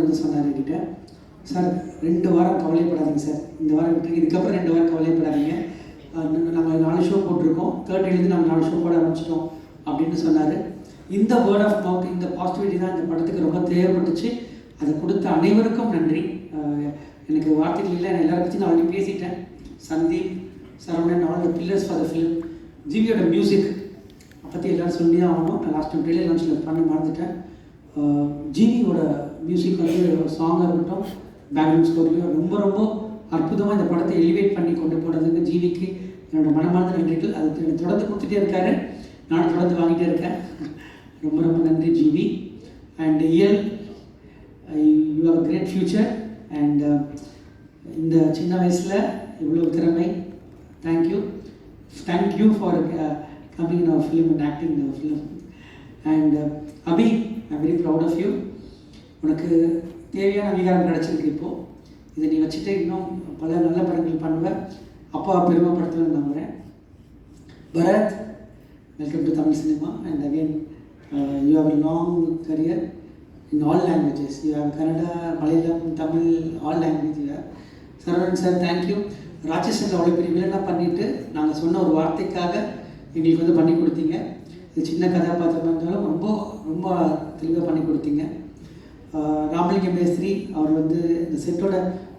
வந்து சொன்னார் என்கிட்ட. சார் ரெண்டு வாரம் கவலைப்படாதீங்க சார். இந்த வாரம் இதுக்கப்புறம் ரெண்டு வாரம் கவலைப்படாதீங்க. நாங்கள் நாலு ஷோ போட்டிருக்கோம். தேர்ட்டிலேருந்து நாங்கள் நாலு ஷோ போட ஆரம்பிச்சிட்டோம். அப்படின்னு சொன்னார். இந்த வேர்ட் ஆஃப் மவுத் இந்த பாசிட்டிவிட்டி தான் இந்த படத்துக்கு ரொம்ப தேவைப்பட்டுச்சு. அதை கொடுத்த அனைவருக்கும் நன்றி. எனக்கு வார்த்தைகள் இல்லை. நான் எல்லாரை பற்றி நான் ஆல்ரெடி பேசிட்டேன். Sandeep Saravanan all the pillars for the film ஜிவியோட music பற்றி எல்லாரும் சொல்லி தான் ஆகணும். நான் லாஸ்ட் டைம் டெய்லி லான்ச்சில் பண்ண மறந்துட்டேன். ஜீனியோட மியூசிக் வந்து சாங்காக இருக்கட்டும் பேக்ரவுண்ட் ஸ்கோர்லையும் ரொம்ப ரொம்ப அற்புதமாக இந்த படத்தை எலிவேட் பண்ணி கொண்டு போனதுக்கு ஜீவிக்கு என்னோட மனமார்ந்த நன்றிகள். அது தொடர்ந்து கொடுத்துட்டே இருக்காரு. நானும் தொடர்ந்து வாங்கிட்டே இருக்கேன். ரொம்ப ரொம்ப நன்றி GV and Iyal you have great future and இந்த சின்ன வயசில் இவ்வளோ திறமை. Thank you thank you for coming film and acting film and Abhi I very proud of you உனக்கு தேவையான அங்கீகாரம் கிடச்சிருக்கு இப்போது இதை நீ வச்சுட்டு இன்னும் பல நல்ல படங்கள் பண்ணுவேன் அப்பா பெருமைப்படுத்துவேன் நம்புகிறேன் Bharath welcome to Tamil cinema and again you have long career in all languages you have Kannada Malayalam Tamil all language you Saravanan sir thank you Ratsasan அவ்வளோ பெரிய வில்லனாக பண்ணிவிட்டு நாங்கள் சொன்ன ஒரு வார்த்தைக்காக எங்களுக்கு வந்து பண்ணி கொடுத்தீங்க. இது சின்ன கதாபாத்திரமாக இருந்தாலும் ரொம்ப ரொம்ப தெளிவாக பண்ணி கொடுத்தீங்க. ராமலிங்கம் மேஸ்திரி அவர் வந்து இந்த செட்டோட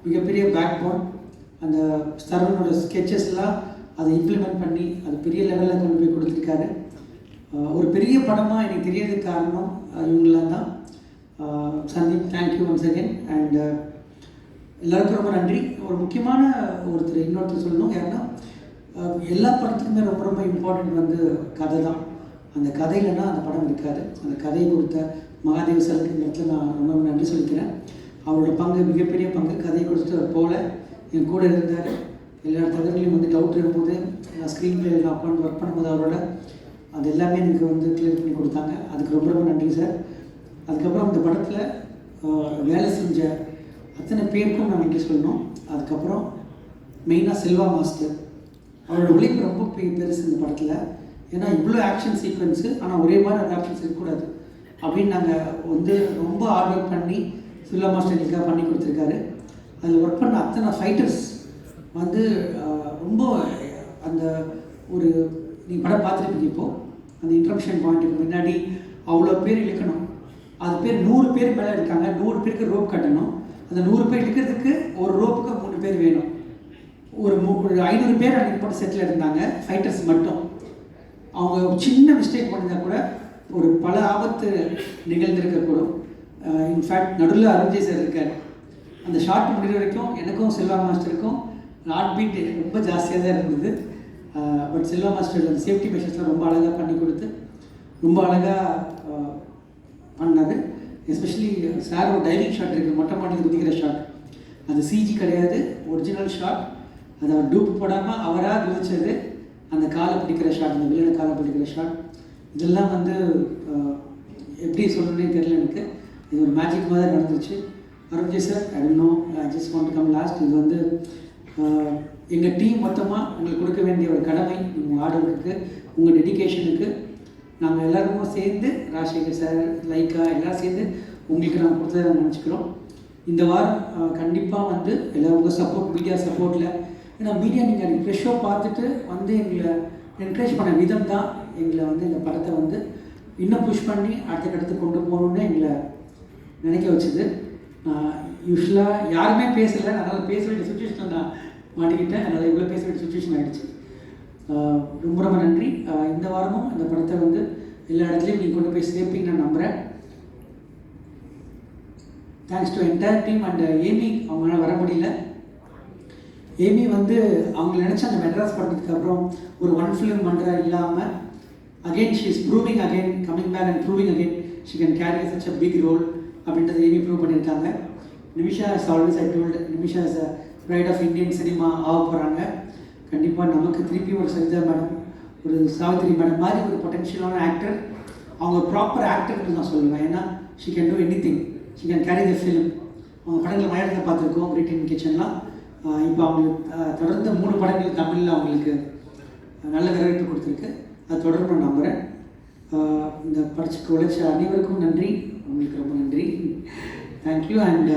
மிகப்பெரிய பேக் போன் அந்த சரவணோட ஸ்கெச்சஸ்லாம் அதை இம்ப்ளிமெண்ட் பண்ணி அது பெரிய லெவலில் கொண்டு போய் கொடுத்துருக்காரு. ஒரு பெரிய படமாக எனக்கு தெரியறதுக்கு காரணம் இவங்களாம் தான். Sandeep thank you once again and எல்லாருக்கும் ரொம்ப நன்றி. ஒரு முக்கியமான ஒருத்தர் இன்னொருத்தர் சொல்லணும். ஏன்னா எல்லா படத்துக்குமே ரொம்ப ரொம்ப இம்பார்ட்டன்ட் வந்து கதை தான். அந்த கதை இல்லைன்னா அந்த படம் இருக்காது. அந்த கதையை கொடுத்த மகாதேவ சருக்கு இந்த இடத்துல நான் ரொம்ப நன்றி சொல்லிக்கிறேன். அவரோட பங்கு மிகப்பெரிய பங்கு கதையை கொடுத்துட்டு அவர் போல என் கூட இருந்தார். எல்லா தகவலையும் வந்து டவுட் இருக்கும்போது நான் ஸ்க்ரீன் பிளேயில் நான் உட்காந்து ஒர்க் பண்ணும்போது அவரோட அது எல்லாமே எனக்கு வந்து கிளியர் பண்ணி கொடுத்தாங்க. அதுக்கு ரொம்ப ரொம்ப நன்றி சார் அதுக்கப்புறம் இந்த படத்தில் வேலை செஞ்ச அத்தனை பேருக்கும் நான் நன்றி சொல்லணும். அதுக்கப்புறம் மெயினாக செல்வா மாஸ்டர். அவரோட உழைப்பு ரொம்ப பெருசு இந்த படத்தில். ஏன்னா இவ்வளோ ஆக்ஷன் சீக்வன்ஸு ஆனால் ஒரே மாதிரி அந்த ஆக்ஷன்ஸ் இருக்கக்கூடாது. அப்படின்னு நாங்கள் வந்து ரொம்ப ஆர்வம் பண்ணி சுல்லா மாஸ்டர் எங்களுக்காக பண்ணி கொடுத்துருக்காரு. அதில் ஒர்க் பண்ண அத்தனை ஃபைட்டர்ஸ் வந்து ரொம்ப அந்த ஒரு நீங்கள் படம் பார்த்துருப்பீங்க இப்போது அந்த இன்ட்ரப்ஷன் பாயிண்ட்டுக்கு முன்னாடி அவ்வளோ பேர் இழுக்கணும். அது பேர் நூறு பேர் மேலே இருக்காங்க நூறு பேருக்கு ரோப் கட்டணும். அந்த நூறு பேர் இழுக்கிறதுக்கு ஒரு ரோப்புக்கு மூணு பேர் வேணும். ஒரு மூ ஒரு ஐநூறு பேர் அன்றைக்கு போட்டு செட்டில் இருந்தாங்க ஃபைட்டர்ஸ் மட்டும். அவங்க ஒரு சின்ன மிஸ்டேக் பண்ணியிருந்தா கூட ஒரு பல ஆபத்து நிகழ்ந்திருக்கக்கூடும். இன்ஃபேக்ட் நடுவில் அருண்ஜய் சார் இருக்கார். அந்த ஷார்ட் முடிகிற வரைக்கும் எனக்கும் செல்வா மாஸ்டருக்கும் ஹார்ட் பீட் ரொம்ப ஜாஸ்தியாக தான் இருந்தது. பட் செல்வா மாஸ்டர் அந்த சேஃப்டி மெஷர்ஸ்லாம் ரொம்ப அழகாக பண்ணி கொடுத்து ரொம்ப அழகாக பண்ணாரு எஸ்பெஷலி சார் ஒரு டைவிங் ஷாட் இருக்குது மொட்டை மாடி குதிக்கிற ஷாட் அது சிஜி கிடையாது ஒரிஜினல் ஷாட் அதை டூப் போடாமல் அவராக குதிச்சது. அந்த காலை பிடிக்கிற ஷாட் அந்த வில்லனை காலை பிடிக்கிற ஷாட் இதெல்லாம் வந்து எப்படி சொல்லணும்னே தெரியல எனக்கு. இது ஒரு மேஜிக் மாதிரி நடந்துச்சு. Arunji sir I know just want come last இது வந்து எங்கள் டீம் மொத்தமாக உங்களுக்கு கொடுக்க வேண்டிய ஒரு கடமை உங்கள் ஆர்டருக்கு உங்கள் டெடிகேஷனுக்கு நாங்கள் எல்லாருக்கும் சேர்ந்து ராஜசேகர் சார் லைக்கா எல்லாம் சேர்ந்து உங்களுக்கு நாங்கள் கொடுத்ததை நினச்சிக்கிறோம். இந்த வாரம் கண்டிப்பாக வந்து எல்லா உங்கள் சப்போர்ட் மீடியா சப்போர்ட்டில் ஏன்னா மீடியா நீங்கள் ஃப்ரெஷ் ஃப்ரெஷ்ஷோ பார்த்துட்டு வந்து எங்களை என்கரேஜ் பண்ண விதம் தான் எங்களை வந்து இந்த படத்தை வந்து இன்னும் புஷ் பண்ணி அடுத்த கட்டத்துக்கு கொண்டு போகணுன்னு எங்களை நினைக்க வச்சுது. யூஸ்வலாக யாருமே பேசலை. அதனால் பேச வேண்டிய சுச்சுவேஷன் நான் மாட்டிக்கிட்டேன். அதனால் இவ்வளோ பேச வேண்டிய சுச்சுவேஷன் ஆகிடுச்சு ரொம்ப ரொம்ப நன்றி. இந்த வாரமும் இந்த படத்தை வந்து எல்லா இடத்துலையும் நீங்கள் கொண்டு போய் சேர்ப்பீங்க நான் நம்புகிறேன் thanks to entire team and Amy அவங்களால வர முடியல. ஏமி வந்து அவங்க நினச்ச அந்த மெட்ராஸ் படத்துக்கு அப்புறம் ஒரு ஒன் ஃபிலிம் பண்ணுற இல்லாமல் again she is proving again coming back and proving again she can carry such a big role அப்படின்றத ஏமி ப்ரூவ் பண்ணியிருக்காங்க. Nimisha is always I told Nimisha is a pride of Indian cinema ஆக போகிறாங்க கண்டிப்பாக நமக்கு திருப்பி ஒரு சரிதா madam ஒரு Savitri madam மாதிரி ஒரு பொட்டென்ஷியலான ஆக்டர் அவங்க ப்ராப்பர் ஆக்டர்னு நான் சொல்லுவேன். ஏன்னா she can do anything she can carry the film அவங்க படங்களை மலையாளத்தில் பார்த்துருக்கோம் கிரேட் இன் கிச்சன்லாம் இப்போ அவங்களுக்கு தொடர்ந்து மூணு படங்கள் தமிழில் அவங்களுக்கு நல்ல வரவேற்பு கொடுத்துருக்கு. அது தொடர்பு நான் நம்புகிறேன் இந்த படத்துக்கு உழைச்ச அனைவருக்கும் நன்றி. உங்களுக்கு ரொம்ப நன்றி. Thank you and